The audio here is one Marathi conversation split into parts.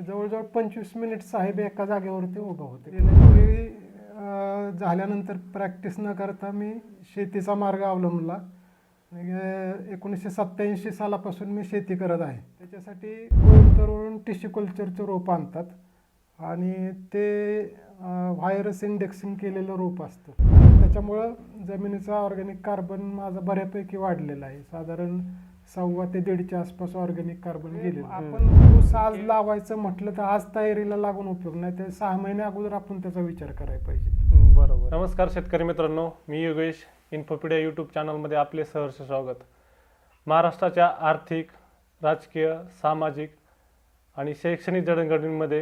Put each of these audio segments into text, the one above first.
जवळजवळ पंचवीस मिनिट साहेब एका जागेवरती उभं होते. झाल्यानंतर प्रॅक्टिस न करता मी शेतीचा मार्ग अवलंबला. म्हणजे एकोणीसशे सत्त्याऐंशी सालापासून मी शेती करत आहे. त्याच्यासाठी कोइंबतूरवरून टिश्यू कल्चरचं रोप आणतात. आणि ते व्हायरस इंडेक्सिंग केलेलं रोप असतं. त्याच्यामुळं जमिनीचा ऑर्गॅनिक कार्बन माझा बऱ्यापैकी वाढलेला आहे. साधारण सव्वा ते दीडच्या आसपास ऑर्गॅनिक कार्बन गेलेलं. आपण ऊस आज लावायचं म्हटलं तर आज तयारीला लागून उपयोग नाही तर सहा महिने अगोदर आपण त्याचा विचार करायला पाहिजे. बरोबर. नमस्कार शेतकरी मित्रांनो मी योगेश इन्फोपिडिया यूट्यूब चॅनलमध्ये आपले सहर्ष स्वागत. महाराष्ट्राच्या आर्थिक राजकीय सामाजिक आणि शैक्षणिक जडणघडणीमध्ये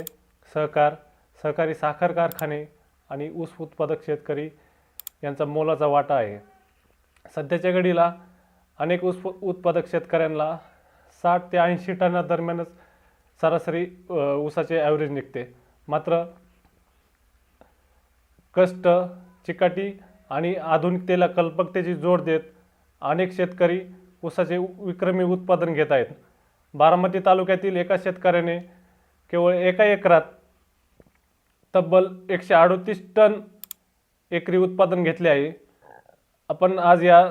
सहकार सहकारी साखर कारखाने आणि ऊस उत्पादक शेतकरी यांचा मोलाचा वाटा आहे. सध्याच्या घडीला अनेक ऊस उत्पादक शेतकऱ्यांना साठ ते ऐंशी टनादरम्यानच सरासरी ऊसाचे ॲव्हरेज निघते. मात्र कष्ट चिकाटी आणि आधुनिकतेला कल्पकतेची जोड देत अनेक शेतकरी ऊसाचे विक्रमी उत्पादन घेत आहेत. बारामती तालुक्यातील एका शेतकऱ्याने केवळ एका एकरात तब्बल एकशे अडतीस टन एकरी उत्पादन घेतले आहे. आपण आज या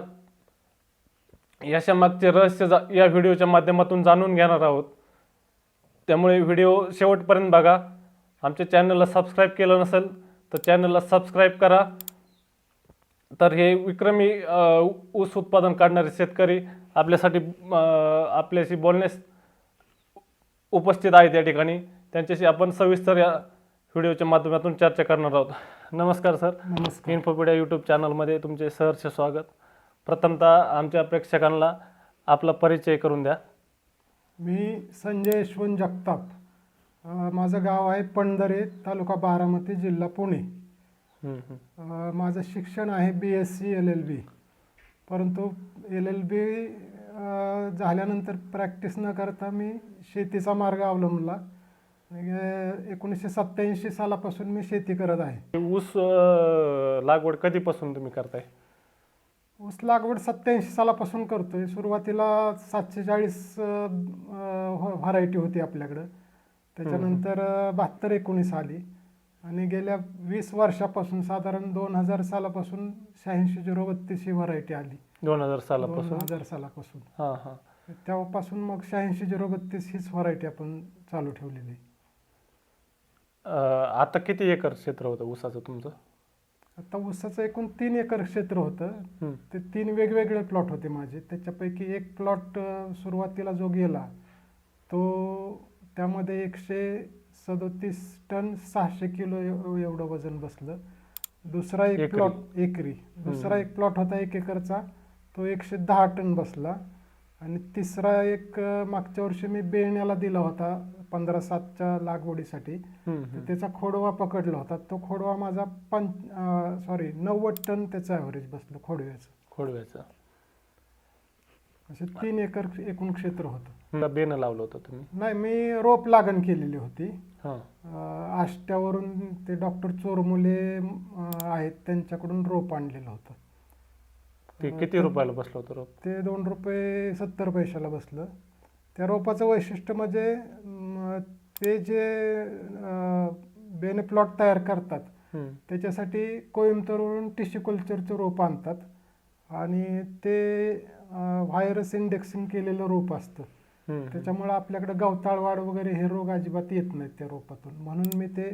यशामागचे रहस्य जा या व्हिडिओच्या माध्यमातून जाणून घेणार आहोत. त्यामुळे व्हिडिओ शेवटपर्यंत बघा. आमच्या चॅनलला सबस्क्राईब केलं नसेल तर चॅनलला सबस्क्राईब करा. तर हे विक्रमी ऊस उत्पादन काढणारे शेतकरी आपल्यासाठी आपल्याशी बोलण्यास उपस्थित आहेत या ठिकाणी. त्यांच्याशी आपण सविस्तर या व्हिडिओच्या माध्यमातून चर्चा करणार आहोत. नमस्कार सर. नमस्कार. इन्फोपिडिया यूट्यूब चॅनलमध्ये तुमचे सहर्ष स्वागत. प्रथमतः आमच्या प्रेक्षकांना आपला परिचय करून द्या. मी संजय यशवंत जगताप. अं, माझं गाव आहे पंढरे तालुका बारामती जिल्हा पुणे. हम्म, हम्म. अं, माझं शिक्षण आहे B S C L L B परंतु एल एल बी झाल्यानंतर प्रॅक्टिस न करता मी शेतीचा मार्ग अवलंबला. म्हणजे एकोणीसशे सत्त्याऐंशी सालापासून मी शेती करत आहे. ऊस अ, लागवड कधीपासून तुम्ही करताय? ऊस लागवड सत्त्याऐंशी सालापासून करतोय. सुरुवातीला सातशे चाळीस व्हरायटी होती आपल्याकडं. त्याच्यानंतर बहात्तर एकोणीस आली. आणि गेल्या वीस वर्षापासून साधारण दोन हजार सालापासून शहाऐंशी झिरो बत्तीस ही व्हरायटी आली. दोन हजार दोन सालापासून हजार सालापासून. हां हां. तेव्हापासून मग शहाऐंशी झिरो बत्तीस हीच व्हरायटी आपण चालू ठेवलेली आहे. आता किती एकर क्षेत्र होतं ऊसाचं तुमचं? आता ऊसाचं एकूण तीन एकर क्षेत्र होतं. ते तीन वेगवेगळे प्लॉट होते माझे. त्याच्यापैकी एक प्लॉट सुरुवातीला जो गेला तो त्यामध्ये एकशे सदोतीस टन सहाशे किलो एव- एवढं वजन बसलं. दुसरा एक. प्लॉट एकरी. दुसरा एक प्लॉट होता एक एकरचा तो एकशे दहा टन बसला. आणि तिसरा एक मागच्या वर्षी मी बेण्याला दिला होता पंधरा सातच्या लागवडीसाठी. त्याचा खोडवा पकडला होता. तो खोडवा माझा पंच सॉरी नव्वद टन त्याचं ॲव्हरेज बसलं खोडव्याचं. खोडव्याचं. असे तीन एकर एकूण क्षेत्र होतं. बेनं लावलं होतं तुम्ही? नाही मी रोप लागण केलेली होती. हां. आष्ट्यावरून ते डॉक्टर चोरमुले आहेत त्यांच्याकडून रोप आणलेलं होतं. ते किती रुपयाला बसलं होतं रोप? ते दोन रुपये सत्तर पैशाला बसलं. त्या रोपाचं वैशिष्ट्य म्हणजे ते जे बेने प्लॉट तयार करतात हम्म. त्याच्यासाठी कोइंबतूरवरून टिश्यू कल्चरचं रोप आणतात. आणि ते व्हायरस इंडेक्सिंग केलेलं रोप असतं. हम्म. त्याच्यामुळे आपल्याकडे गवताळ वाढ वगैरे हे रोग अजिबात येत नाहीत त्या रोपातून. म्हणून मी ते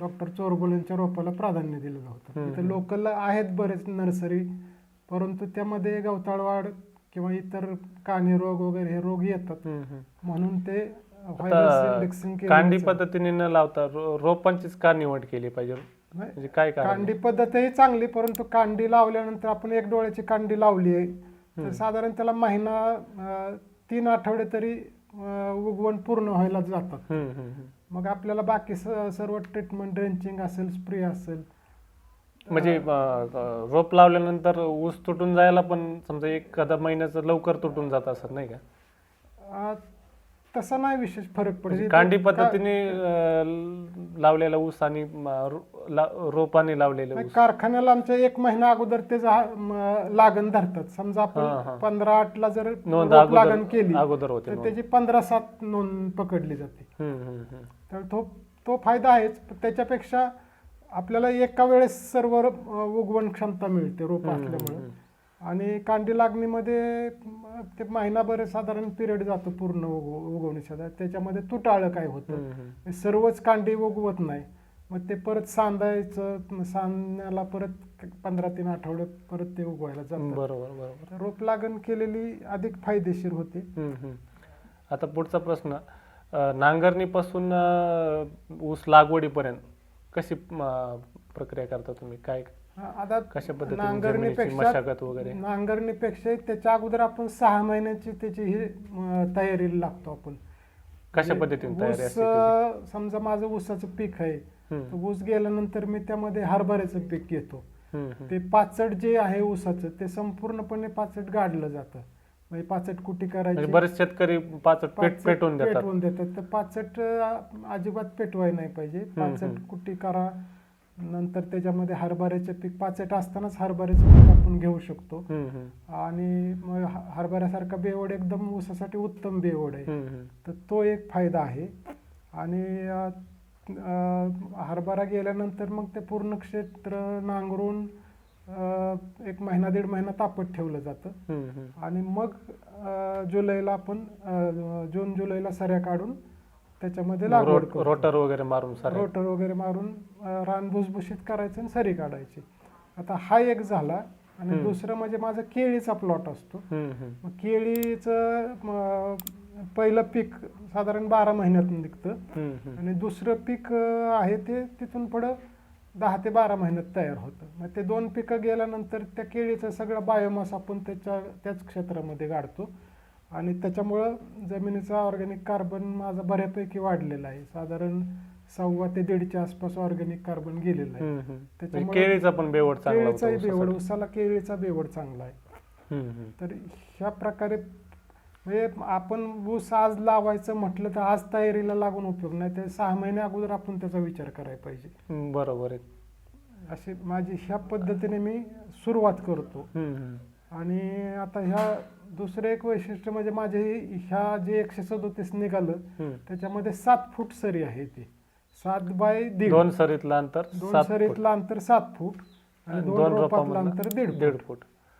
डॉक्टर चोरबोलेंच्या रोपाला प्राधान्य होतं हम्म, इथे. लोकल आहेत बरेच नर्सरी परंतु त्यामध्ये गवताळ वाढ किंवा इतर काने रोग वगैरे हे रोग येतात. म्हणून ते कांडी पद्धतीने न लावता रोपांचीच का निवड केली पाहिजे. म्हणजे काय कांडी पद्धतही चांगली परंतु कांडी लावल्यानंतर आपण एक डोळ्याची कांडी लावली आहे तर साधारण त्याला महिना तीन आठवडे तरी उगवण पूर्ण व्हायला जातात. मग आपल्याला बाकी स- सर्व ट्रीटमेंट ड्रेंचिंग असेल स्प्रे असेल म्हणजे अ, अ, रोप लावल्यानंतर ऊस तुटून जायला पण समजा एखादा महिन्याचं लवकर तुटून जात असत नाही का अं, तसा नाही विशेष फरक पडत म्हणजे कांडी पद्धतीने अं, लावलेला ऊस आणि म, रो- ला- रोपाने लावलेले नाही, ऊस कारखान्याला आमच्या एक महिना अगोदर ते जा- म, लागण धरतात समजा हा, हा. आपण पंधरा आठ ला जर नोंद रोप लागण अगोदर केली अगोदर होते तर नोंद. त्याची पंधरा सात नोंद पकडली जाते हम्म, हम्म, हम्म. तर तो तो फायदा आहेच पण त्याच्यापेक्षा आपल्याला एका वेळेस सर्व उगवण क्षमता मिळते रोप असल्यामुळे. आणि कांडी लागणीमध्ये ते महिनाभर साधारण पिरियड जातो पूर्ण उगव उगवणीच्या. त्याच्यामध्ये तुटाळं काय होतं? सर्वच कांडी उगवत नाही. मग ते परत सांदायचं म, सांदण्याला परत पंधरा तीन आठवडे परत ते उगवायला जातं. बरोबर बरोबर. रोप लागण केलेली अधिक फायदेशीर होते. आता पुढचा प्रश्न नांगरणीपासून ऊस लागवडीपर्यंत कशी प्रक्रिया करता तुम्ही? काय आता कशा पद्धतीने मशागत वगैरे? नांगरणीपेक्षा त्याच्या अगोदर आपण सहा महिन्याची त्याची ही म, तयारीला लागतो आपण. कशा म्हणजे पद्धतीने तयारी समजा माझं ऊसाचं पीक आहे ऊस गेल्यानंतर मी त्यामध्ये हरभऱ्याचं पीक घेतो. ते पाचट जे आहे ऊसाचं ते संपूर्णपणे पाचट गाडलं जातं. म्हणजे पाचट कुटी म्हणजे करायची बरेच शेतकरी पाचट पेट पाचट पेटवून देतात. पेटवून देतात. तर पाचट अं, अजिबात पेटवाय नाही पाहिजे. पाचट हम्म. कुटी करा नंतर त्याच्यामध्ये हरभऱ्याचे पीक पाचट असतानाच हरभऱ्याचं पीक आपण घेऊ शकतो. हम्म, हम्म. आणि मग ह- हरभऱ्यासारखा बेवड एकदम ऊसासाठी उत्तम बेवड आहे. हम्म, हम्म. तर तो एक फायदा आहे. आणि अ, अ, हरभरा गेल्यानंतर मग ते पूर्ण क्षेत्र नांगरून एक महिना दीड महिना तापत ठेवलं जातं. आणि मग जुलैला आपण जून जुलैला सऱ्या काढून त्याच्यामध्ये लागवड. रोटर वगैरे मारून रोटर वगैरे मारून रान भुसभुशीत करायचं आणि सरी काढायची आता हा एक झाला आणि. दुसरं म्हणजे माझा केळीचा प्लॉट असतो केळीचं पहिलं पीक साधारण बारा महिन्यातून निघतं. आणि दुसरं पीक आहे ते तिथून पुढं दहा ते बारा महिन्यात तयार होतं मग ते दोन पिकं गेल्यानंतर त्या केळीचं सगळं बायोमास आपण त्याच्या त्याच क्षेत्रामध्ये गाडतो आणि त्याच्यामुळं जमिनीचा ऑर्गॅनिक कार्बन माझा बऱ्यापैकी वाढलेला आहे साधारण सव्वा ते दीडच्या आसपास ऑर्गॅनिक कार्बन गेलेलं आहे. म्हणजे त्याच्यामुळे केळीचा पण बेवड केळीचाही बेवड. उसाला केळीचा बेवड चांगला आहे. तर ह्या प्रकारे म्हणजे आपण ऊस आज लावायचं म्हटलं तर आज तयारीला लागून उपयोग नाही. तर सहा महिने अगोदर आपण त्याचा विचार करायला पाहिजे. बरोबर आहे. अशी माझी ह्या पद्धतीने मी सुरुवात करतो. हम्म. आणि आता ह्या दुसरं एक वैशिष्ट्य म्हणजे माझे ह्या जे एकशे सदोतीस निघालं हम्म. त्याच्यामध्ये सात फूट सरी आहे ती. सात बाय दीड. दोन सरीतलं अंतर दोन सात फूट. सरीतलं अंतर सात फूट आणि दोन दोन रोपातलं रोपामधलं अंतर दीड दीड फूट.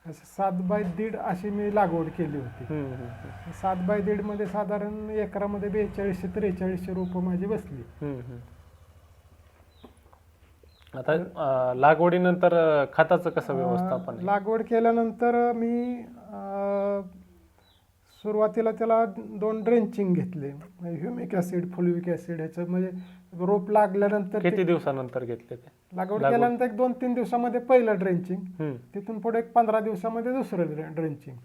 असं सात बाय दीड अशी मी लागवड केली होती हम्म, हम्म, सात बाय दीडमध्ये साधारण एकरामध्ये बेचाळीसशे त्रेचाळीसशे रोपं माझी बसली हम्म, हम्म. आता अं, लागवडीनंतर अं, खताचं कसं व्यवस्थापन अं? लागवड केल्यानंतर मी अं, सुरुवातीला त्याला दोन ड्रेंचिंग घेतले. ह्युमिक ऍसिड फुलविक ऍसिड ह्याचं म्हणजे रोप लागल्यानंतर ते- किती दिवसानंतर घेतले ते? लागवड लागवड- केल्यानंतर एक दोन तीन दिवसामध्ये पहिलं ड्रेंचिंग. हम्म, तिथून पुढे एक पंधरा दिवसामध्ये दुसरं ड्रे ड्रेंचिंग.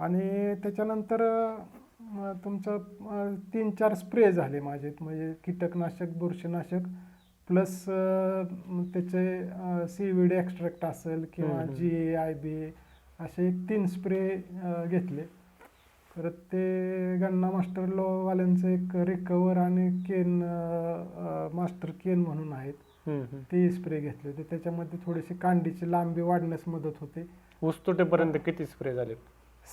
आणि त्याच्यानंतर अं, तुमचं अं, तीन चार स्प्रे झाले माझे म्हणजे कीटकनाशक बुरशीनाशक प्लस त्याचे सी विड एक्स्ट्रॅक्ट असेल किंवा हम्म. जी ए आय बी असे तीन स्प्रे घेतले. परत ते गन्ना मास्टर लोवाल्यांचं एक रिकवर आणि केन मास्टर केन म्हणून आहेत. ते स्प्रे घेतले होते. त्याच्यामध्ये थोडीशी कांडीची लांबी वाढण्यास मदत होते. ऊस तुटेपर्यंत किती स्प्रे झाले?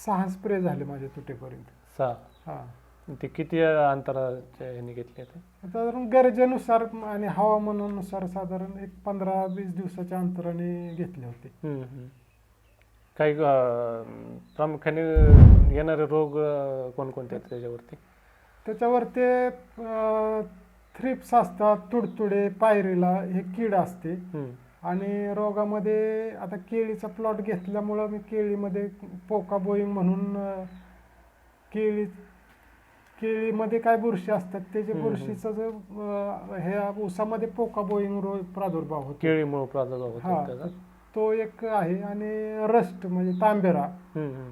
सहा स्प्रे झाले माझे तुटेपर्यंत. सहा? हा. ते किती अंतराच्या ह्याने घेतले ते साधारण गरजेनुसार आणि हवामानानुसार साधारण एक पंधरा वीस दिवसाच्या अंतराने घेतले होते. काही प्रामुख्याने येणारे रोग कोणकोणते आहेत त्याच्यावरती? त्याच्यावर ते थ्रिप्स असतात तुडतुडे पायरीला हे कीड असते. आणि रोगामध्ये आता केळीचा प्लॉट घेतल्यामुळं मी केळीमध्ये पोका बोईंग म्हणून केळी केळीमध्ये काय बुरशी असतात त्याचे हम्म, बुरशीचा जो ह्या ऊसामध्ये पोका बोईंग रोग प्रादुर्भाव होतो. केळीमुळे प्रादुर्भाव हा. होतो तो एक आहे आणि रस्ट म्हणजे तांबेरा.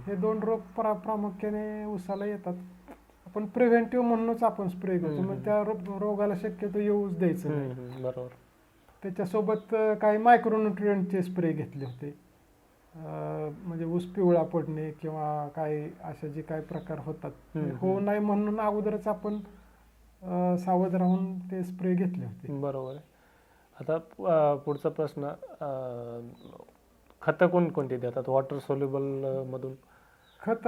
हे दोन रोग प्रा प्रामुख्याने ऊसाला येतात. आपण प्रिव्हेंटिव्ह म्हणूनच आपण स्प्रे करतो मग त्या रोगाला शक्यतो येऊच द्यायचं नाही. बरोबर. त्याच्यासोबत काही मायक्रोन्युट्रियंटचे स्प्रे घेतले होते. म्हणजे ऊस पिवळा पडणे किंवा काही असे जे काही प्रकार होतात होऊ नये म्हणून अगोदरच आपण सावध राहून ते स्प्रे घेतले होते. बरोबर आता पुढचा प्रश्न खतं कोणकोणती देतात? वॉटर सोल्युबल मधून? खत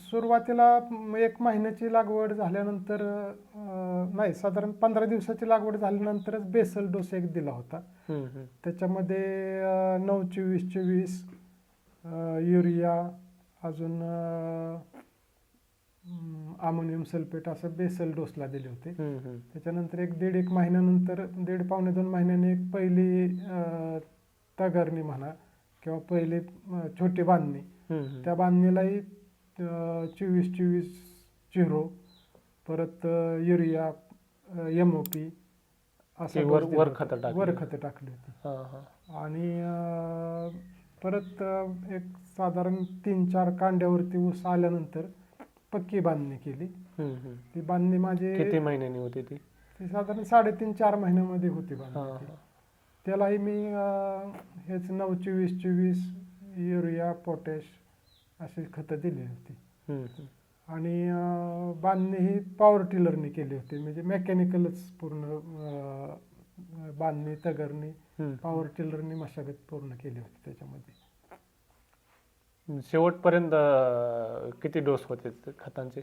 सुरुवातीला एक महिन्याची लागवड झाल्यानंतर नाही साधारण पंधरा दिवसाची लागवड झाल्यानंतरच बेसल डोस एक दिला होता. त्याच्यामध्ये नऊ चोवीस चोवीस युरिया अजून अमोनियम सल्फेट असं बेसल डोसला दिले होते. त्याच्यानंतर एक दीड एक महिन्यानंतर दीड पावणे दोन महिन्याने एक पहिली तगरणी म्हणा किंवा पहिली छोटी बांधणी. त्या बांधणीलाही चोवीस चोवीस झिरो परत युरिया एम ओ पी ते वर- खतं टाकली. वर खतं टाकली होती. आणि परत एक साधारण तीन चार कांड्यावरती ऊस आल्यानंतर पक्की बांधणी केली. ती बांधणी माझी किती महिन्यांनी होती ती ती साधारण साडेतीन चार महिन्यामध्ये होती बांधणी ती. त्यालाही मी अं, हेच नऊ चोवीस चोवीस युरिया पोटॅश अशी खतं दिली होती हम्म, हम्म. आणि अं, बांधणी ही पॉवर टिलरने केली होती म्हणजे मेकॅनिकलच पूर्ण अं, बांधणी तगरणी हम्म. पॉवर टिलरने मशागत पूर्ण केली होती त्याच्यामध्ये शेवटपर्यंत अं, किती डोस होते ते खतांचे?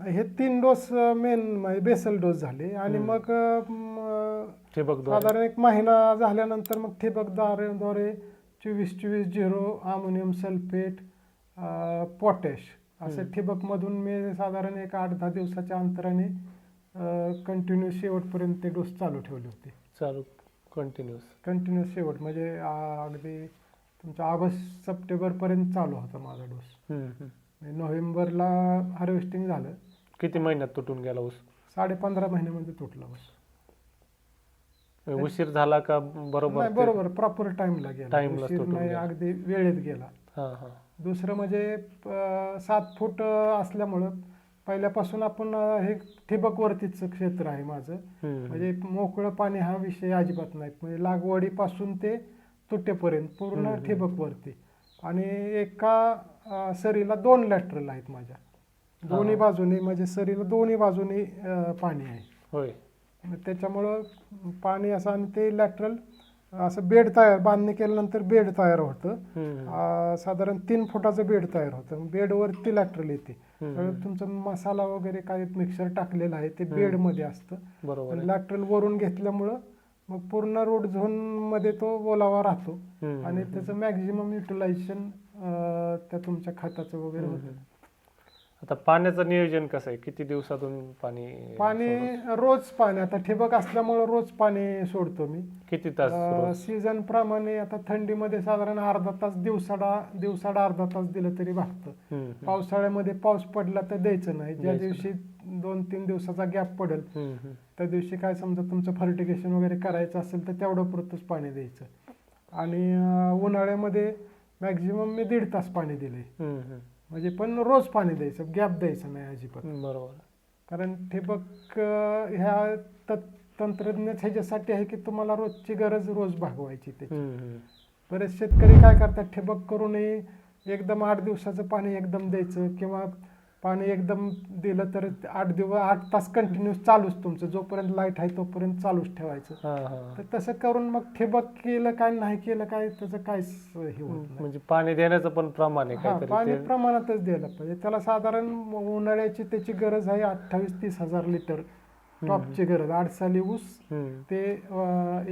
हे तीन डोस मेन म्हणजे बेसल डोस झाले आणि. मग अं, ठिबकद्वारे साधारण एक महिना झाल्यानंतर मग ठिबकद्वारे द्वारे चोवीस चोवीस झिरो अमोनियम सल्फेट पोटॅश असं. ठिबकमधून मी साधारण एक आठ दहा दिवसाच्या अंतराने कंटिन्यू शेवटपर्यंत ते डोस चालू ठेवले होते. चालू कंटिन्युअस कंटिन्यू शेवट म्हणजे अं, अगदी तुमचा ऑगस्ट सप्टेंबरपर्यंत चालू होता माझा डोस. नोव्हेंबरला हार्वेस्टिंग झालं. किती महिन्यात तुटून गेला ऊस? साडे पंधरा महिन्यामध्ये तुटला ऊस. उशीर झाला का बरोबर बरोबर प्रॉपर टाइमला गेला. उशीर नाही गेला. अगदी वेळेत गेला. हा हा. दुसरं म्हणजे सात फूट असल्यामुळं पहिल्यापासून आपण हे ठिबकवरतीच क्षेत्र आहे माझं. म्हणजे मोकळं पाणी हा विषय अजिबात नाही. म्हणजे लागवडीपासून ते तुटेपर्यंत पूर्ण हम्म. ठिबकवरती आणि एका सरीला दोन लॅटरल आहेत माझ्या. दोन्ही. बाजूनी म्हणजे सरीला दोन्ही बाजूनी पाणी आहे. होय. त्याच्यामुळं पाणी असं आणि ते लॅटरल असं बेड तयार बांधणी केल्यानंतर बेड तयार होतं. साधारण तीन फुटाचं बेड तयार होतं. बेडवरती लॅटरल येते. तुमचं मसाला वगैरे काही मिक्सर टाकलेलं आहे ते. बेडमध्ये असतं. लॅटरल वरून घेतल्यामुळं मग पूर्ण रोड झोनमध्ये तो ओलावा राहतो आणि त्याचं मॅक्झिमम युटिलायझेशन त्या तुमच्या खताचं वगैरे होतं. आता पाण्याचं नियोजन कसं आहे किती दिवसातून पाणी पाणी? रोज पाणी आता ठिबक असल्यामुळं रोज पाणी सोडतो मी किती तास रोज? सीझन प्रमाणे आता थंडीमध्ये साधारण अर्धा तास दिवसाडा दिवसाडा अर्धा तास दिलं तरी भागतं हम्म, हम्म. पावसाळ्यामध्ये पाऊस पडला तर द्यायचं नाही ज्या द्यायचं दिवशी दोन तीन दिवसाचा गॅप पडेल हम्म, हम्म. त्या दिवशी काय समजा तुमचं फर्टिगेशन वगैरे करायचं असेल तर तेवढं पुरतच पाणी द्यायचं आणि अं, उन्हाळ्यामध्ये मॅक्झिमम मी दीड तास पाणी दिले हम्म, हम्म. म्हणजे पण रोज पाणी द्यायचं गॅप द्यायचं नाही अजिबात. बरोबर कारण ठिबक अं, ह्या त- तंत्रज्ञान ह्याच्यासाठी आहे की तुम्हाला रोजची गरज रोज भागवायची हम्म. बरेच शेतकरी काय करतात ठिबक करूनही एकदम आठ दिवसाचं पाणी एकदम द्यायचं किंवा पाणी एकदम दिलं तर आठ दिवस आठ तास कंटिन्यूस चालूच तुमचं. जोपर्यंत लाइट आहे तोपर्यंत चालूच ठेवायचं. तर तसं करून मग ठिबक केलं काय नाही केलं काय त्याचं काहीच हे म्हणजे पाणी देण्याचं पण प्रमाण आहे पाणी प्रमाणातच द्यायला पाहिजे. त्याला साधारण उन्हाळ्याची त्याची गरज आहे अठ्ठावीस तीस हजार लिटर टॉपची गरज. आठ साली ऊस. ते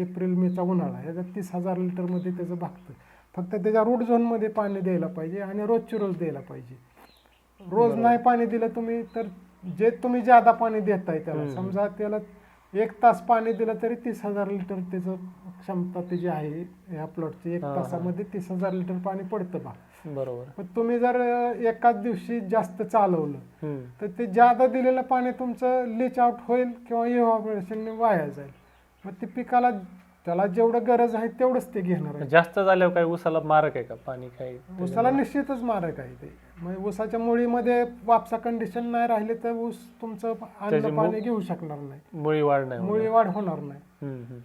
एप्रिल मेचा उन्हाळा ह्याच्यात तीस हजार लिटरमध्ये त्याचं भागतं. फक्त त्याच्या रूट झोनमध्ये पाणी द्यायला पाहिजे आणि रोजची रोज द्यायला पाहिजे. रोज. नाही पाणी दिलं तुम्ही तर जे तुम्ही ज्यादा पाणी देताय त्याला. समजा त्याला एक तास पाणी दिलं तरी तीस हजार लिटर त्याचं क्षमता त्याची आहे ह्या प्लॉटची एक. तासामध्ये तीस हजार लिटर पाणी पडतं बा बरोबर पण तुम्ही जर एकाच दिवशी जास्त चालवलं. तर ते ज्यादा दिलेलं पाणी तुमचं लीच आउट होईल किंवा इव्हॉपरेशन वाया जाईल मग ते पिकाला त्याला जेवढं गरज आहे तेवढंच ते घेणार आहे. जास्त झाल्यावर काही ऊसाला मारक आहे का? पाणी काही ऊसाला निश्चितच मारक आहे ते. म्हणजे ऊसाच्या मुळीमध्ये वापसा कंडिशन नाही राहिले तर ऊस तुमचं त्याची अन्न मु- पाणी घेऊ शकणार नाही. मुळी वाढ नाही मुळी. वाढ होणार नाही. हम्म, हम्म.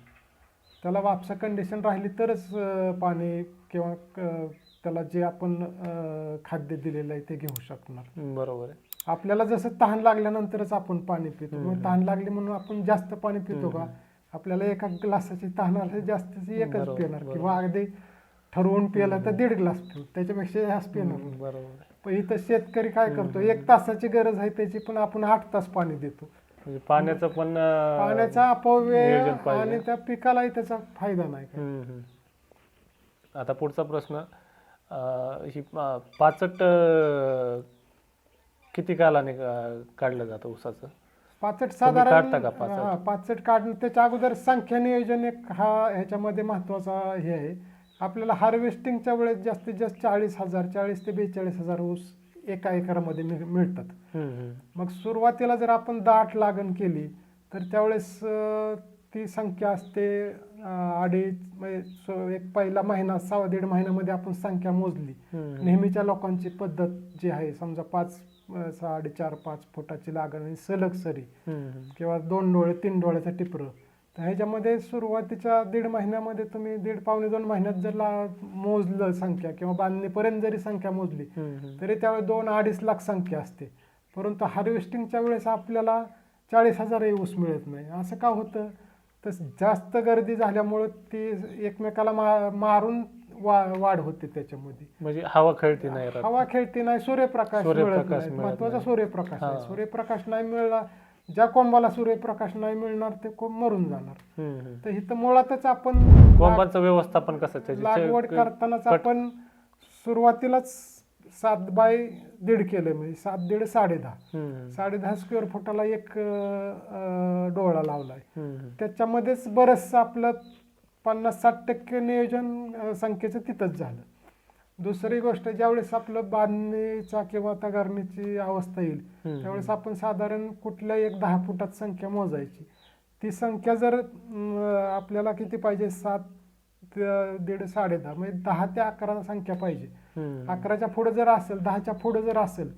त्याला वापसा कंडिशन राहिली तरच अं, पाणी किंवा त्याला जे आपण अं, खाद्य दिलेलं आहे ते घेऊ शकणार. बरोबर आहे. आपल्याला जसं तहान लागल्यानंतरच आपण पाणी पितो. मग तहान लागली म्हणून आपण जास्त पाणी पितो का? आपल्याला एका ग्लासाची तहान आली जास्तीची एकच बरोबर, पिणार. किंवा अगदी ठरवून पिलं तर दीड ग्लास पिऊ त्याच्यापेक्षा जास्त पिणार नाही. बरोबर पण इथं शेतकरी काय करतो एक तासाची गरज आहे त्याची पण आपण आठ तास पाणी देतो म्हणजे पाण्याचं पण अं, पाण्याचा अपव्यय नियोजन पाहिजे. आणि त्या पिकालाही त्याचा फायदा नाही काय. हम्म, हम्म. आता पुढचा प्रश्न अं, ही पा- पाचट अं, किती कालाने काढलं जातं ऊसाचं पाचट साधारण काढता का पाचट? हा, पाचट काढणं त्याच्या अगोदर संख्या नियोजन एक हा ह्याच्यामध्ये महत्त्वाचा हे आहे आपल्याला हार्वेस्टिंगच्या वेळेस जास्तीत जास्त चाळीस हजार चाळीस ते बेचाळीस हजार ऊस एका एकरामध्ये मिळ- मिळतात हम्म, हम्म. मग सुरुवातीला जर आपण दाट लागण केली तर त्यावेळेस अं, ती संख्या असते अं, अडीच म्हणजे सो- एक पहिला महिना सहा दीड महिन्यामध्ये आपण संख्या मोजली हम्म. नेहमीच्या लोकांची पद्धत जी आहे समजा पाच साडेचार पाच फुटाची लागण आणि सलग सरी. किंवा दोन डोळे तीन डोळ्याचं टिपरं. तर ह्याच्यामध्ये सुरुवातीच्या दीड महिन्यामध्ये तुम्ही दीड पावणे दोन महिन्यात जर मोजलं संख्या किंवा बांधणीपर्यंत जरी संख्या मोजली. तरी त्यावेळेस दोन अडीच लाख संख्या असते. परंतु हार्वेस्टिंगच्या वेळेस आपल्याला चाळीस हजारही ऊस मिळत नाही. असं का होतं? तर जास्त गर्दी झाल्यामुळं ती एकमेकाला मा मारून वा वाढ होते त्याच्यामध्ये म्हणजे हवा खेळती नाही राहत. हवा खेळती नाही सूर्यप्रकाश मिळत सूर्यप्रकाश नाही मिळत महत्त्वाचा नाही. सूर्यप्रकाश आहे हा. सूर्यप्रकाश नाही मिळाला ज्या कोंबाला सूर्यप्रकाश नाही मिळणार ते कोंब मरून जाणार हम्म, हम्म. तर इथं मुळातच आपण कोंबाचं व्यवस्थापन कसं त्याची लागवड करतानाच कट- आपण सुरुवातीलाच सात बाय दीड केलं म्हणजे सात दीड साडे दहा हम्म, साडे दहा स्क्वेअर फुटाला एक अं, अं, डोळा लावलाय हम्म, हम्म. त्याच्यामध्येच बरंचसं आपलं पन्नास साठ टक्के नियोजन संख्येचं तिथंच झालं. दुसरी गोष्ट ज्यावेळेस आपलं बांधणीचा किंवा तगारणीची अवस्था येईल. त्यावेळेस आपण साधारण कुठल्या एक दहा फुटात संख्या मोजायची. ती संख्या जर आपल्याला किती पाहिजे? सात दीड साडे दहा म्हणजे दहा ते अकरा संख्या पाहिजे. अकराच्या पुढे जर असेल दहाच्या पुढे जर असेल.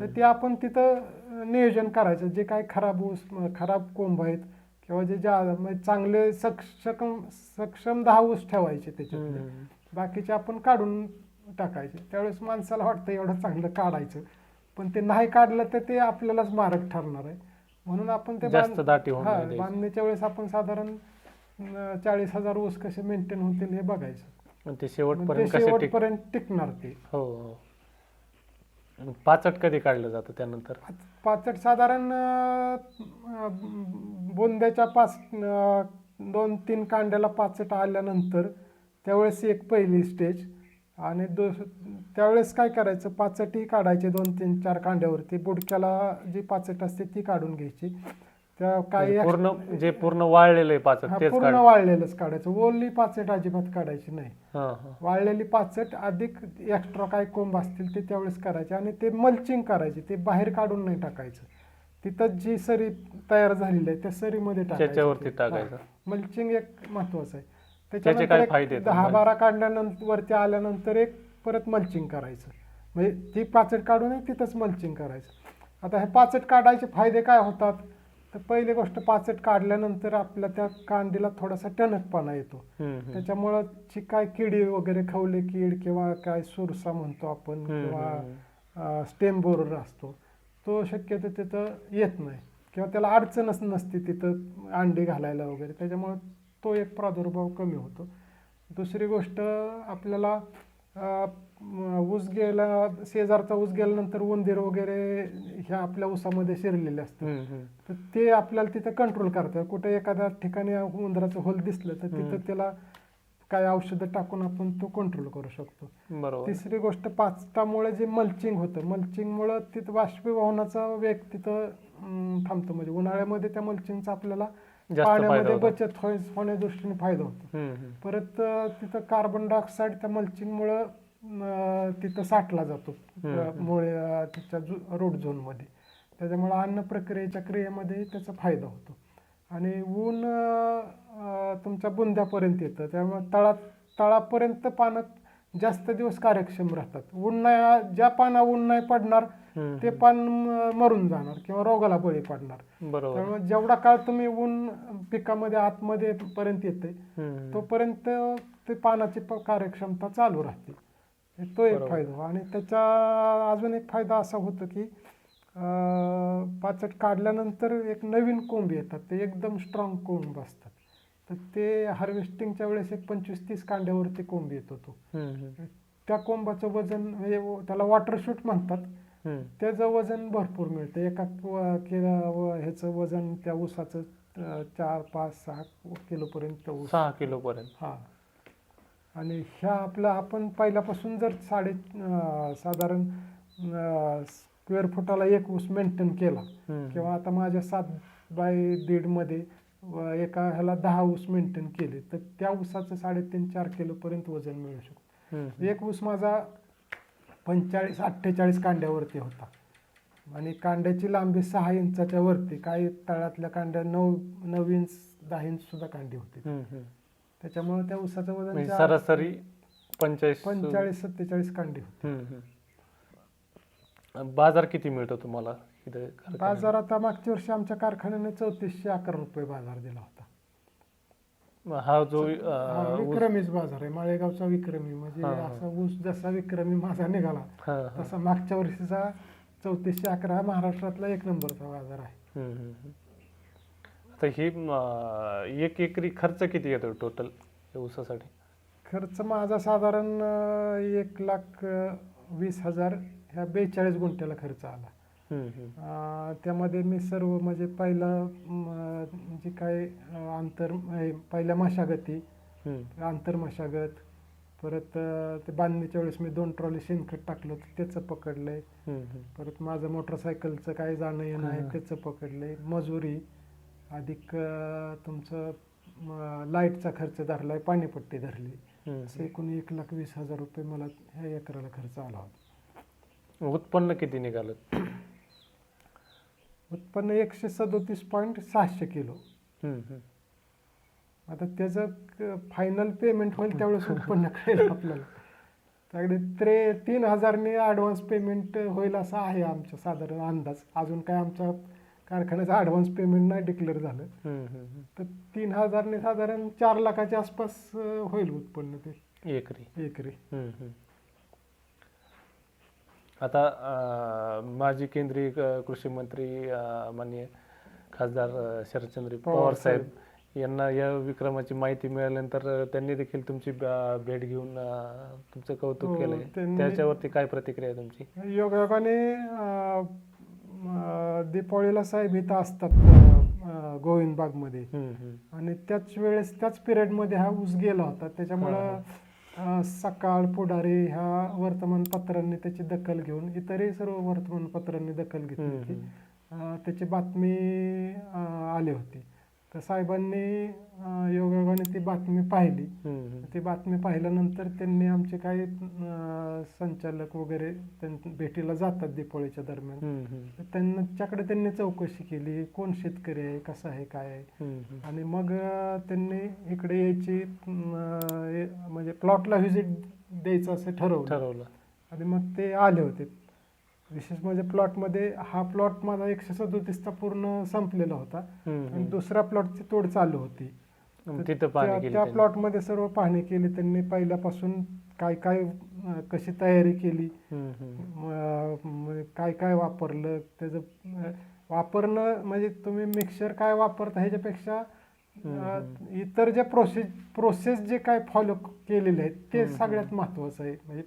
तर ते आपण तिथं नियोजन करायचं. जे काय खराब ऊस खराब कोंब आहेत किंवा जे ज्या म्हणजे चांगले सक्षम सक्षम दहा ऊस ठेवायचे त्याच्यातले हम्म. बाकीचे आपण काढून टाकायचे. त्यावेळेस माणसाला वाटतं एवढं चांगलं काढायचं. पण ते नाही काढलं तर ते आपल्यालाच मारक ठरणार आहे. म्हणून आपण ते जास्त बांध- दाटी होऊन हा, नाही द्यायची. बांधणीच्या वेळेस आपण साधारण चाळीस हजार ऊस कसे मेंटेन होतील हे बघायचं. शेवटपर्यंत टिकणार ते. हो. आणि पाचट कधी काढलं जातं त्यानंतर? पाच- पाचट साधारण अं, बोंद्याच्या पाच अं, दोन तीन कांड्याला पाचट आल्यानंतर त्यावेळेस एक पहिली स्टेज आणि दुस त्यावेळेस काय करायचं? पाचटही काढायचे दोन तीन चार कांड्यावरती. बुडक्याला जी पाचट असते ती काढून घ्यायची. त्या काही म्हणजे पूर्ण जे पूर्ण वाळलेलं आहे पाचट हा, तेच पूर्ण काढ वाळलेलंच काढायचं. ओली पाचट अजिबात काढायची नाही. हा हा. वाळलेली पाचट अधिक एक्स्ट्रा काय कोंब असतील ते त्यावेळेस करायचे आणि ते मल्चिंग करायचे. ते बाहेर काढून नाही टाकायचं. तिथं जी सरी तयार झालेली आहे त्या सरीमध्ये टाकायचं त्याच्यावरती. टाकायचं. मल्चिंग एक महत्वाचं आहे. त्याचे त्याच्यानंतर काय एक फायदे आहेत? दहा बारा काढल्यानंतर वरती आल्यानंतर एक परत मल्चिंग करायचं. म्हणजे ती पाचट काढून तिथंच मल्चिंग करायचं. आता हे पाचट काढायचे फायदे काय होतात? तर पहिली गोष्ट पाचट काढल्यानंतर आपल्या त्या कांडीला थोडासा टणकपणा येतो. त्याच्यामुळं जी काय किडी वगैरे खवले कीड किंवा काय सुरसा म्हणतो आपण किंवा. स्टेम बोरर असतो तो शक्यतो तिथं येत नाही किंवा त्याला अडचणच नसते तिथं अंडी घालायला वगैरे त्याच्यामुळं तो एक प्रादुर्भाव कमी होतो दुसरी गोष्ट आपल्याला ऊस गेला शेजारचा ऊस गेल्यानंतर उंदीर वगैरे ह्या आपल्या ऊसामध्ये शिरलेले असतात. तर ते आपल्याला तिथं कंट्रोल करतात कुठे एखाद्या ठिकाणी उंदराचं होल दिसलं तर. तिथं त्याला काय औषधं टाकून आपण तो कंट्रोल करू शकतो बरोबर तिसरी गोष्ट पाचटामुळे जे मल्चिंग होतं मल्चिंगमुळं तिथं बाष्पीभवनाचा वेग तिथं थांबतो म्हणजे उन्हाळ्यामध्ये त्या मल्चिंगचा आपल्याला पाण्यामध्ये. बचत होण्या दृष्टीने फायदा होतो. परत तिथं कार्बन डायऑक्साईड त्या मल्चिंगमुळं तिथं साठला जातो. मुळे अं, तिच्या रूट झोनमध्ये त्याच्यामुळं अन्न प्रक्रियेच्या क्रियेमध्ये त्याचा फायदा होतो. आणि ऊन तुमच्या बुंद्यापर्यंत येतं. त्यामुळे तळा तळापर्यंत पानं जास्त दिवस कार्यक्षम राहतात. ऊन नाही ज्या पाना ऊन नाही पडणार ते पान मरून जाणार किंवा रोगाला बळी पडणार. त्यामुळे जेवढा काळ तुम्ही ऊन पिकामध्ये आतमध्ये पर्यंत येते तोपर्यंत ते पानाची कार्यक्षमता चालू राहते. तो एक. फायदा. आणि त्याचा अजून एक फायदा असा होतो की पाचट काढल्यानंतर एक नवीन कोंब येतात. ते एकदम स्ट्रॉंग कोंब असतात. तर ते हार्वेस्टिंगच्या वेळेस एक पंचवीस तीस कांड्यावरती कोंब येतो तो हम्म, हम्म, त्या कोंबाचं वजन म्हणजे त्याला वॉटर शूट म्हणतात. त्याचं वजन भरपूर मिळतं. एका ह्याचं वजन त्या ऊसाचं चार पाच सहा किलोपर्यंत सहा किलो पर्यंत हा. आणि ह्या आपलं आपण पहिल्यापासून जर साडे साधारण स्क्वेअर फुटाला एक ऊस मेंटेन केला किंवा आता माझ्या सात बाय दीडमध्ये एका ह्याला दहा ऊस मेंटेन केले तर त्या ऊसाचं साडेतीन चार किलोपर्यंत वजन मिळू शकतं. एक ऊस माझा पंचेचाळीस अठ्ठेचाळीस कांड्यावरती होता. आणि कांड्याची लांबी सहा इंचाच्या वरती काही तळातल्या कांड्या नऊ नऊ इंच दहा इंच सुद्धा कांडी होती. त्याच्यामुळे त्या ऊसाचं वजन म्हणजे चार- सरासरी पंचाळीस पंचेचाळीस सत्तेचाळीस कांडी होती हम्म, हम्म. बाजार किती मिळतो तुम्हाला इथे कारखान्यात? बाजार आता मागच्या वर्षी आमच्या कारखान्याने चौतीसशे अकरा रुपये बाजार दिला होता हा जो हा, अं, ऊस- विक्रमीच बाजार आहे माळेगावचा विक्रमी म्हणजे हा, हा. असा ऊस जसा विक्रमी माझा निघाला हा, हा. तसा मागच्या वर्षीचा चौतीसशे अकरा हा महाराष्ट्रातला एक नंबरचा बाजार आहे हम्म, हम्म, हम्म. आता ही एक एकरी खर्च किती येतो टोटल ऊसासाठी? खर्च माझा साधारण एक लाख वीस हजार ह्या बेचाळीस गुंठ्याला खर्च आला. त्यामध्ये मी सर्व म्हणजे पहिलं जे काय अं, आंतर पहिल्या मशागती आंतर मशागत परत ते बांधणीच्या वेळेस मी दोन ट्रॉली शेणखत टाकलं त्याचं पकडलंय. परत माझं मोटरसायकलचं काय जाणं येणं आहे. त्याचं पकडलंय. मजुरी अधिक तुमचं लाईटचा खर्च धरलाय पाणीपट्टी धरली. असं एकूण एक लाख वीस हजार रुपये मला ह्या एकराला खर्च आला होता. उत्पन्न किती निघालं? उत्पन्न एकशे सदोतीस पॉईंट सहाशे किलो. आता त्याचं फायनल पेमेंट होईल त्यावेळेस उत्पन्न कळेल आपल्याला. त्याकडे त्रे तीन हजारने ॲडव्हान्स पेमेंट होईल असा आहे आमचा साधारण अंदाज. अजून काय आमच्या कारखान्याचं ॲडव्हान्स पेमेंट नाही डिक्लेअर झालं. तर तीन हजारने साधारण चार लाखाच्या आसपास होईल उत्पन्न ते. एकरी. एकरी. आता माजी केंद्रीय कृषी मंत्री अं, माननीय खासदार शरदचंद्र पवार साहेब. यांना या विक्रमाची माहिती मिळाल्यानंतर त्यांनी देखील तुमची भेट घेऊन तुमचं कौतुक हो, केलंय. त्याच्यावरती काय प्रतिक्रिया आहे तुमची? योगायोगाने दीपावळीला साहेब इथं असतात गोविंद बागमध्ये. आणि त्याच वेळेस त्याच पिरियडमध्ये हा ऊस गेला होता. त्याच्यामुळं सकाळ पुढारी ह्या वर्तमानपत्रांनी त्याची दखल घेऊन इतरही सर्व वर्तमानपत्रांनी दखल घेतली होती. त्याची बातमी आली होती. तर साहेबांनी योगायोगाने ती बातमी पाहिली. ती बातमी पाहिल्यानंतर त्यांनी आमचे काही संचालक वगैरे भेटीला जातात दीपावळीच्या दरम्यान. त्यांच्याकडे त्यांनी चौकशी केली कोण शेतकरी आहे कसं आहे काय आहे. आणि मग त्यांनी इकडे यायची म्हणजे प्लॉटला व्हिजिट द्यायचं असं ठरवलं. ठरवलं. आणि मग ते आले होते. विशेष म्हणजे प्लॉटमध्ये हा प्लॉट माझा एकशे सदोतीसचा पूर्ण संपलेला होता. आणि. दुसऱ्या प्लॉटची तोड चालू होती. तिथं त्या-. प्लॉटमध्ये सर्व पाहणी केली त्यांनी. पहिल्यापासून काय काय कशी तयारी केली काय काय वापरलं त्याचं वापरणं म्हणजे तुम्ही मिक्सर काय वापरता ह्याच्यापेक्षा इतर जे प्रोसेस प्रोसेस जे काय फॉलो केलेले आहेत ते सगळ्यात महत्त्वाचं आहे. म्हणजे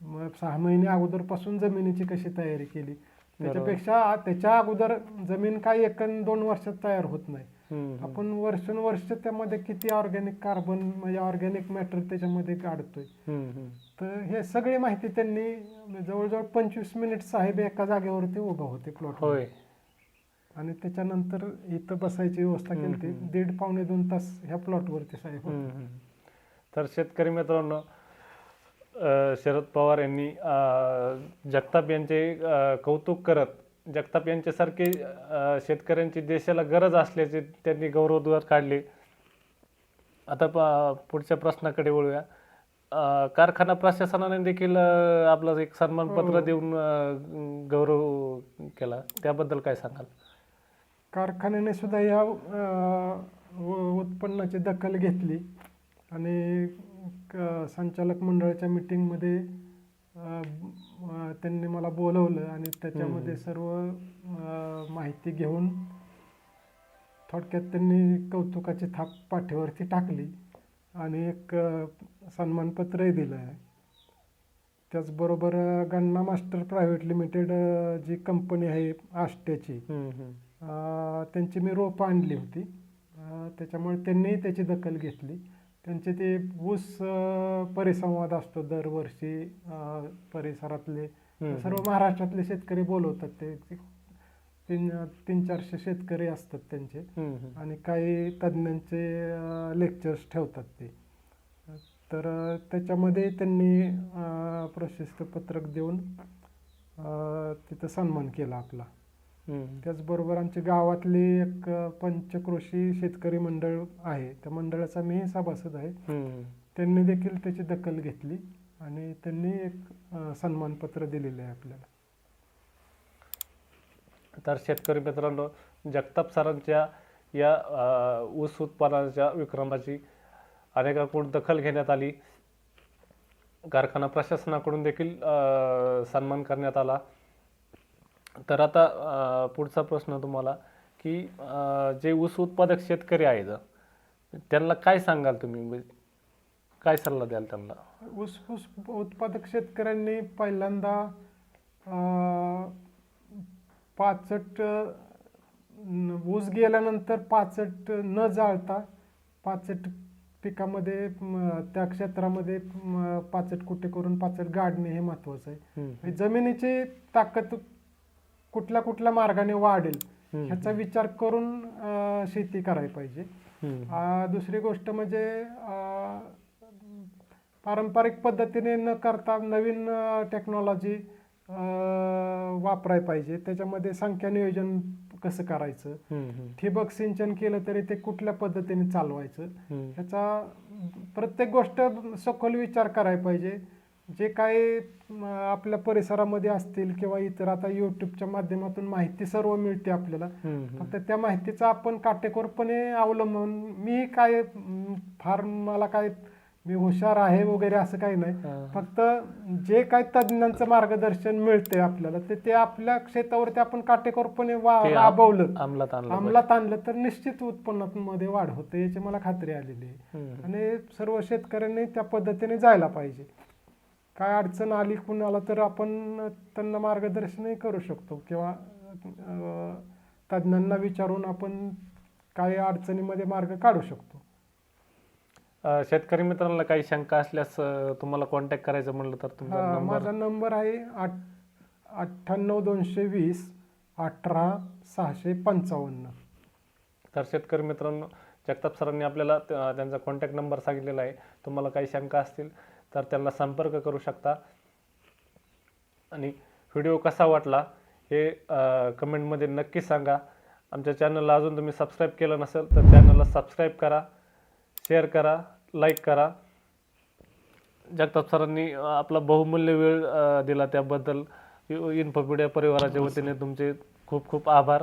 मग सहा महिने अगोदरपासून जमिनीची कशी तयारी केली त्याच्यापेक्षा त्याच्या अगोदर जमीन काय एक दोन वर्षात तयार होत नाही. आपण वर्षानुवर्ष त्यामध्ये किती ऑर्गॅनिक कार्बन म्हणजे ऑर्गॅनिक मॅटर त्याच्यामध्ये काढतोय. तर हे सगळी माहिती त्यांनी जवळजवळ पंचवीस मिनिट साहेब एका जागेवरती उभा होते प्लॉट आणि त्याच्यानंतर इथं बसायची व्यवस्था केली होती. दीड पावणे दोन तास ह्या प्लॉटवरती साहेब. तर शेतकरी मित्रांनो शरद पवार यांनी जगताप यांचे कौतुक करत जगताप यांच्यासारखे शेतकऱ्यांची देशाला गरज असल्याचे त्यांनी गौरवद्वार काढले. आता प- पुढच्या प्रश्नाकडे वळूया. कारखाना प्रशासनाने देखील आपलं एक सन्मानपत्र हो. देऊन गौरव केला. त्याबद्दल काय सांगाल? कारखान्याने सुद्धा या उत्पन्नाची दखल घेतली. आणि संचालक मंडळाच्या मीटिंगमध्ये त्यांनी मला बोलवलं आणि त्याच्यामध्ये सर्व माहिती घेऊन थोडक्यात त्यांनी कौतुकाची थाप पाठीवरती टाकली आणि एक सन्मानपत्रही दिलं आहे. त्याचबरोबर गन्ना मास्टर प्रायव्हेट लिमिटेड जी कंपनी आहे आष्ट्याची त्यांची मी रोपं आणली होती. त्याच्यामुळे त्यांनी त्याची दखल घेतली. त्यांचे ते ऊस परिसंवाद असतो दरवर्षी परिसरातले. सर्व महाराष्ट्रातले शेतकरी बोलवतात ते तीन तीन चारशे शेतकरी असतात त्यांचे. आणि काही तज्ज्ञांचे लेक्चर्स ठेवतात ते तर त्याच्यामध्ये त्यांनी प्रशस्त पत्रक देऊन तिथं सन्मान केला आपला. त्याचबरोबर आमच्या गावातली एक पंचकृषी शेतकरी मंडळ आहे. त्या मंडळाचा मी सभासद आहे. हम्म. त्यांनी देखील त्याची दखल घेतली आणि त्यांनी एक सन्मानपत्र दिलेलं आहे आपल्याला. तर शेतकरी मित्रांनो जगताप सरांच्या या ऊस उत्पादनाच्या विक्रमाची अनेकांकडून दखल घेण्यात आली. कारखाना प्रशासनाकडून देखील सन्मान करण्यात आला. तर आता पुढचा प्रश्न तुम्हाला की जे ऊस उत्पादक शेतकरी आहेत त्यांना काय सांगाल तुम्ही? म्हणजे काय सल्ला द्याल त्यांना? ऊस ऊस उत्पादक शेतकऱ्यांनी पहिल्यांदा पाचट ऊस गेल्यानंतर पाचट न जाळता पाचट पिकामध्ये त्या क्षेत्रामध्ये पाचट कुठे करून पाचट गाडणे हे महत्वाचं आहे. जमिनीची ताकद कुठल्या कुठल्या मार्गाने वाढेल. ह्याचा विचार करून शेती करायला पाहिजे दुसरी गोष्ट म्हणजे पारंपरिक पद्धतीने न करता नवीन टेक्नॉलॉजी वापरायला पाहिजे त्याच्यामध्ये संख्या नियोजन कसं करायचं. ठिबक सिंचन केलं तरी ते कुठल्या पद्धतीने चालवायचं. ह्याचा प्रत्येक गोष्ट सखोल विचार करायला पाहिजे जे काही आपल्या परिसरामध्ये असतील किंवा इतर आता यूट्यूबच्या माध्यमातून माहिती सर्व मिळते आपल्याला. फक्त त्या माहितीचा आपण काटेकोरपणे अवलंबून मी काय फार मला काय मी हुशार आहे वगैरे असं काही नाही. फक्त जे काही तज्ज्ञांचं मार्गदर्शन मिळते आपल्याला ते ते आपल्या क्षेत्रावरती आपण काटेकोरपणे राबवलं अंमलात आणलं तर निश्चित उत्पन्नामध्ये वाढ होते याची मला खात्री आलेली आहे. आणि सर्व शेतकऱ्यांनी त्या पद्धतीने जायला पाहिजे काय अडचण आली कुणाला तर आपण त्यांना मार्गदर्शनही करू शकतो किंवा तज्ज्ञांना विचारून आपण काही अडचणीमध्ये मार्ग काढू शकतो. शेतकरी मित्रांना काही शंका असल्यास तुम्हाला कॉन्टॅक्ट करायचं म्हणलं तर तुमचा नंबर माझा नंबर आहे आठ अठ्ठ्याण्णव दोनशे वीस अठरा सहाशे पंचावन्न. तर शेतकरी मित्रांनो जगताप सरांनी आपल्याला त्या- त्यांचा कॉन्टॅक्ट नंबर सांगितलेला आहे. तुम्हाला काही शंका असतील तर त्यांना संपर्क करू शकता. आणि व्हिडिओ कसा वाटला हे कमेंटमध्ये नक्की सांगा. आमच्या चॅनलला अजून तुम्ही सबस्क्राईब केलं नसेल तर चॅनलला सबस्क्राईब करा शेअर करा लाईक करा. जगताप सरांनी आपला बहुमूल्य वेळ दिला त्याबद्दल. इन्फोपिडिया परिवाराच्या वतीने तुमचे खूप खूप आभार.